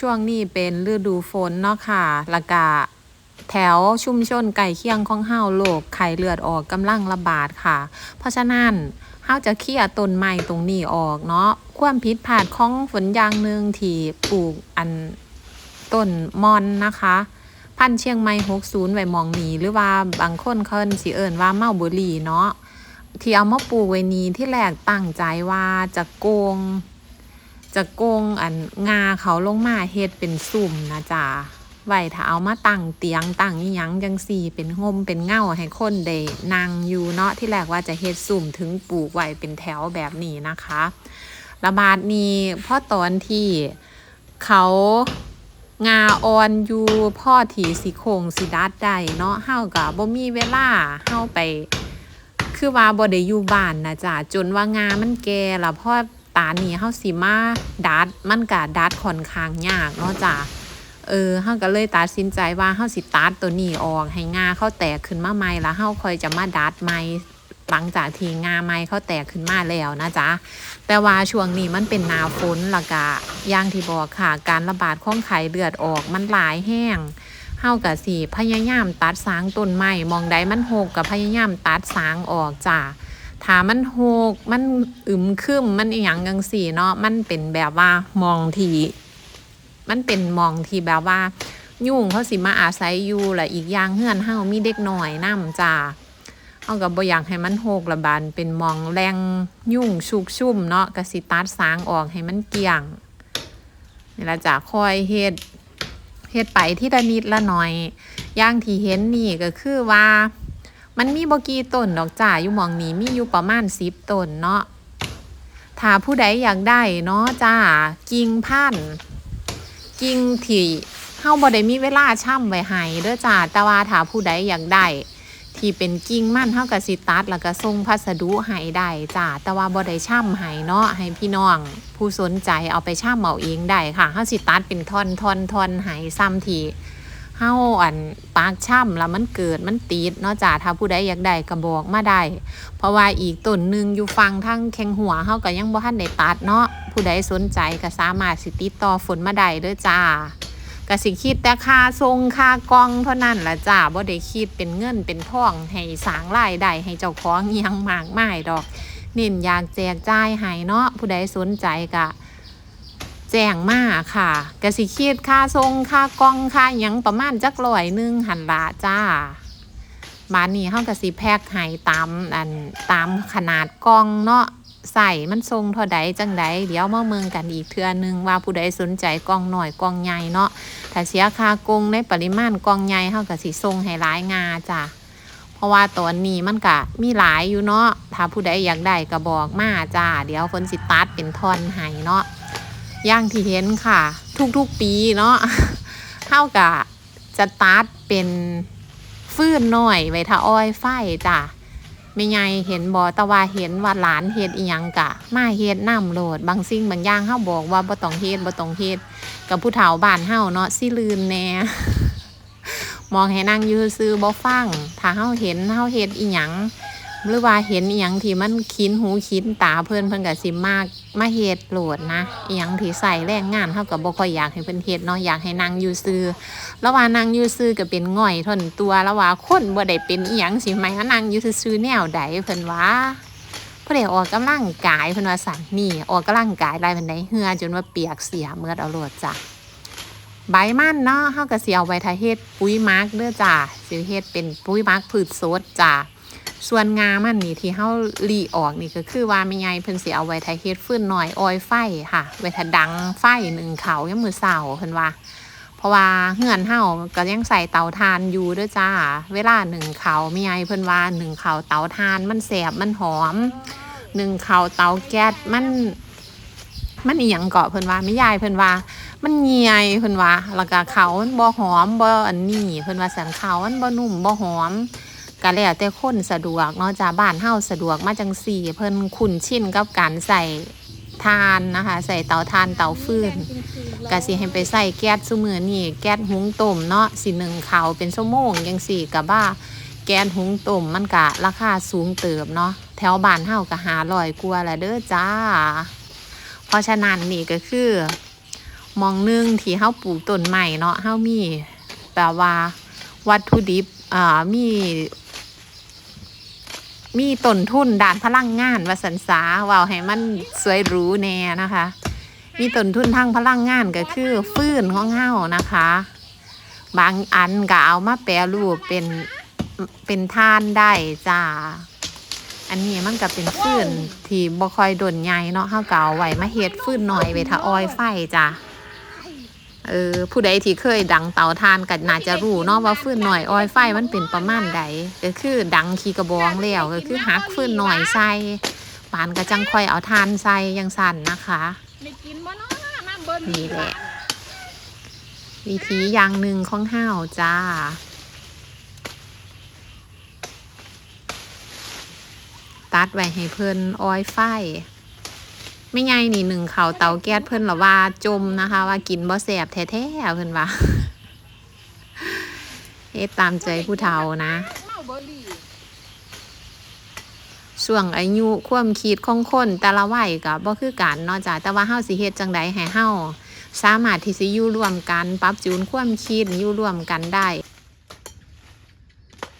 ช่วงนี้เป็นฤดูฝนเนาะค่ะล้วก็แถวชุมชนไก่เคียงของเฮาโรคไข้เลือดออกกำลังระบาดค่ะ เพราะฉะนั้นเฮาจะเคลียร์ต้นไม้ตรงนี้ออกเนาะความผิดพลาดของฝนยางหนึ่งที่ปลูกอันต้นมอนนะคะ พันเชียงใหม่60ไว้มองนีหรือว่าบางคนเขาสิเอิ้นว่าเมาบุรีเนาะที่เอามาปลูกไว้นี้ที่แรกตั้งใจว่าจะโกง จะโกงอันงาเขาลงมาเฮ็ดเป็นสุ่มนะจ๊ะไว้ถ้าเอามาตั้งเตียงตั้งอีหยังจังสี่เป็นห่มเป็นเง่าให้คนได้นั่งอยู่เนาะที่แรกว่าจะเฮ็ดสุ่มถึงปลูกไว้เป็นแถวแบบนี้นะคะระบาดนี้พราะตอนที่เขางาออนอยู่พ่อถีสิโคงสิดัดได้เนาะเฮาก็บ่มีเวลาเฮาไป คือว่าบ่ได้อยู่บ้านนะจ๊ะจนว่างามันแก่ล้วพอ ตานี่เฮาสิมาดัดมันก็ดัดค่อนข้างยากเนาะจ้ะเออเฮาก็เลยตัดสินใจว่าเฮาสิตัดตัวนี้ออกให้งาเขาแตกขึ้นมาใหม่แล้วเฮาค่อยจะมาดัดใหม่หลังจากที่งาใหม่เขาแตกขึ้นมาแล้วนะจ๊ะ แต่ว่าช่วงนี้มันเป็นหนาฝนล้วก็อย่างที่บอกค่ะ การระบาดของไข้เลือดออกมันหลายแห้งเฮากับสิพยายามตัดสางต้นไม้มองใดมันโหกกับพยายามตัดสางออกจ้า ถ้ามันโหกมันอึมครึมมันอีหยังจังสี่เนาะมันเป็นแบบว่ามองทีมันเป็นมองทีแบบว่า ยุ่งเขาสิมาอาศัยอยู่และอีกอย่างเฮือนเฮามีเด็กหน่อยนํจ้าเฮาก็บ่อยากให้มันโหกระบานเป็นมองแรงยุ่งชุกชุ่มเนาะก็สิตัดสางออกให้มันเกี่ยงนี่ละจ้ะคอยเฮ็ดเฮ็ดไปที่ละนิดละหน่อย อย่างที่เห็นนี่ก็คือว่า มันมีบกี่ต้นดอกจ้าอยู่หมองนี้มีอยู่ประมาณสิบต้นเนาะถ้าผู้ใดอยากได้เนาะจ้ากิ่งพันกิ่งที่เฮาบ่ได้มีเวลาช่ำไว้ให้เด้อจ้าแต่ว่าถ้าผู้ใดอยากได้ที่เป็นกิ่งมั่นเฮาก็สิตัดแล้วก็ส่งพัสดุให้ได้จ้าแต่ว่าบ่ได้ช่ำให้เนาะให้พี่น้อง ผู้สนใจเอาไปช่ำเอาเองได้ค่ะเฮาสิตัดเป็นท่อนท่อนท่อนให้ซ้ำที่ เฮาอันปากช่ำแล้วมันเกิดมันติดเนาะจ้าถ้าผู้ใดอยากได้ก็บอกมาได้ เพราะว่าอีกต้นหนึ่งอยู่ฟังทั้งแข้งหัวเฮาก็ยังบ่ทันได้ตัดเนาะผู้ใดสนใจก็สามารถสิติดต่อฝนมาได้เด้อจ้าก็สิคิดแต่ค่าทรงค่ากล้องเท่านั้นละจ้าบ่ได้คิดเป็นเงินเป็นทองให้สางรายได้ให้เจ้าของยังมากมายดอก เน้นอยากแจกจ่ายให้เนาะผู้ใดสนใจก็ แจ้งมาค่ะก็สิคิดค่าทรงค่ากล้องค่าหยังประมาณจักร้อยหนึ่งหันละจ้าบ้านนี้เฮาก็สิแพ็คให้ตามอันตามขนาดกล้องเนาะใส่มันทรงเท่าใดจังใดเดี๋ยวมาเมืองกันอีกเทื่อหนึงว่าผู้ใดสนใจกล้องหน่อยกล้องใหญ่เนาะถ้าเสียค่ากงในปริมาณกล้องใหญ่เฮาก็สิทรงให้หลายงาจ้ะเพราะว่าตอนนี้มันก็มีหลายอยู่เนาะถ้าผู้ใดอยากได้ก็บอกมาจ้าเดี๋ยวคนสิตัดเป็นท่อนให้เนาะ อย่างที่เห็นค่ะ ทุกๆปีเนาะเท่ากับจะตัดเป็นฟื้นหน่อยไว้ถ้าอ้อยไฟจ้ะไม่ไงเห็นบอตะวาเห็นว่าหลานเฮ็ดอีหยังกะ มาเฮ็ดน้ำโหลด บางสิ่งบางอย่างเฮาบอกว่าบ่ต้องเฮ็ดบ่ต้องเฮ็ดกับผู้เฒ่าบ้านเฮาเนาะสิลืนแน่มองให้นั่งยูซื่อบ่ฟังถ้าเฮาเห็นเฮาเฮ็ดอีหยัง หรือว่าเห็นอีหยังที่มันคินหูคินตาเพิ่อนเพิ่นก็สิมากมาเฮ็ดโหลดนะอีหยังที่ใส่แรงงานเฮาก็บ่ค่อยอยากให้เพิ่นเฮ็ดเนาะอยากให้นั่งอยู่ซื่อแล้วว่านางอยู่ซื่อก็เป็นง่อยทนตัวแล้วว่าคนบ่ได้เป็นอีหยังสิไหมว่านางอยู่ซื่อแนวใดเพิ่นว่าผู้ใดออกกำลังกายเพิ่นว่าสั่นนี่ออกกำลังกายหลายปานใดเหือจนว่าเปียกเสียเมื่อเอาโลดจ้ะใบมันเนาะเฮาก็สิเอาไว้ถ้าเฮ็ดปุ๋ยหมักเด้อจ้ะสิเฮ็ดเป็นปุ๋ยมักพืชสดจ้ะ ส่วนงามันนี่ที่เฮาลีออกนี่ก็คือว่าแม่ใหญ่เพิ่นสิเอาไว้ถ้าเฮ็ดฟืนหน่อยออยไฟค่ะ ไว้ถ้าดังไฟหนึ่งเขายามมื้อเช้าเพิ่นว่า เพราะว่าเฮือนเฮาก็ยังใส่เตาถ่านอยู่เด้วยจ้า เวลาหนึ่งเขาวมีไอเพิ่นว่าหนึ่งเขาเตาถ่านมันแสบมันหอมหนึ่งเขาเตาแก๊สมัน มันอีหยังเกาะเพิ่นว่าไม่ยายเพิ่นว่ามันเหี่ยยเพิ่นว่าแล้วก็เขามันบ่หอมบ่อันนี้เพิ่นว่าสันเขามันบ่นุ่มบ่หอม ก็แล้วแต่คนสะดวกเนาะจ้าบ้านเฮาสะดวกมาจังสี่เพิ่นคุ้นชินกับการใส่ทานนะคะใส่เตาถ่านเตาฟืนกะสิให้ไปใส่แก๊สซุมือนี่แก๊สหุงต้มเนาะสิหนึ่งเขาเป็นชั่วโมงยังสี่กะบ้าแก๊สหุงต้มมันกะราคาสูงเติบเนาะแถวบ้านเฮาก็หาลอยกลัวแหละเด้อจ้า เพราะฉะนั้นนี่ก็คือมองหนึงที่เฮาปลูกต้นใหม่เนาะเฮามีแบบว่าวัตถุดิบอ่ามี มีต้นทุนด้านพลังงานวสันสาว่าให้มันสวยหรูแน่นะคะ มีต้นทุนทางพลังงานก็คือฟืนของเฮานะคะ บางอันก็เอามาแปรรูปเป็นเป็นท่านได้จ้า อันนี้มันก็เป็นฟืนที่บ่คอยดนใหญ่เนาะเฮาก็เอาไว้มาเฮ็ดฟืนหน่อยไว้ถ้าออยไฟจ้ะ เออผู้ใดที่เคยดังเตาถ่านก็น่าจะรู้เนาะว่าฟื้นหน่อยออยไฟมันเป็นประมาณใดก็คือดังขี้กระบองแล้วก็คือหักฟื้นหน่อยใส่ปานก็จังค่อยเอาทานใส่ยังสั่นนะคะไม่กินวะเนาะมาเบิ้ลนี่แหละวิธีอย่างหนึ่งของห้าวจ้าตัดไว้ให้เพิ่นออยไฟ ไม่ไงนี่หนึ่งเขาวเตาแก๊สเพิ่นหรอว่าจมนะคะ ว่ากินบ่แสบแท้ๆเพิ่นว่าเฮ็ดตามใจผู้เฒ่านะเมาเบอร์รี่ช่วงอายุความคิดของคนแต่ละวัยก็บ่คือกันเนาะจ้ะแต่ว่าเฮาสิเฮ็ดจังใดให้เฮาสามารถที่สิอยู่ร่วมกัน ปรับจูนความคิดอยู่ร่วมกันได้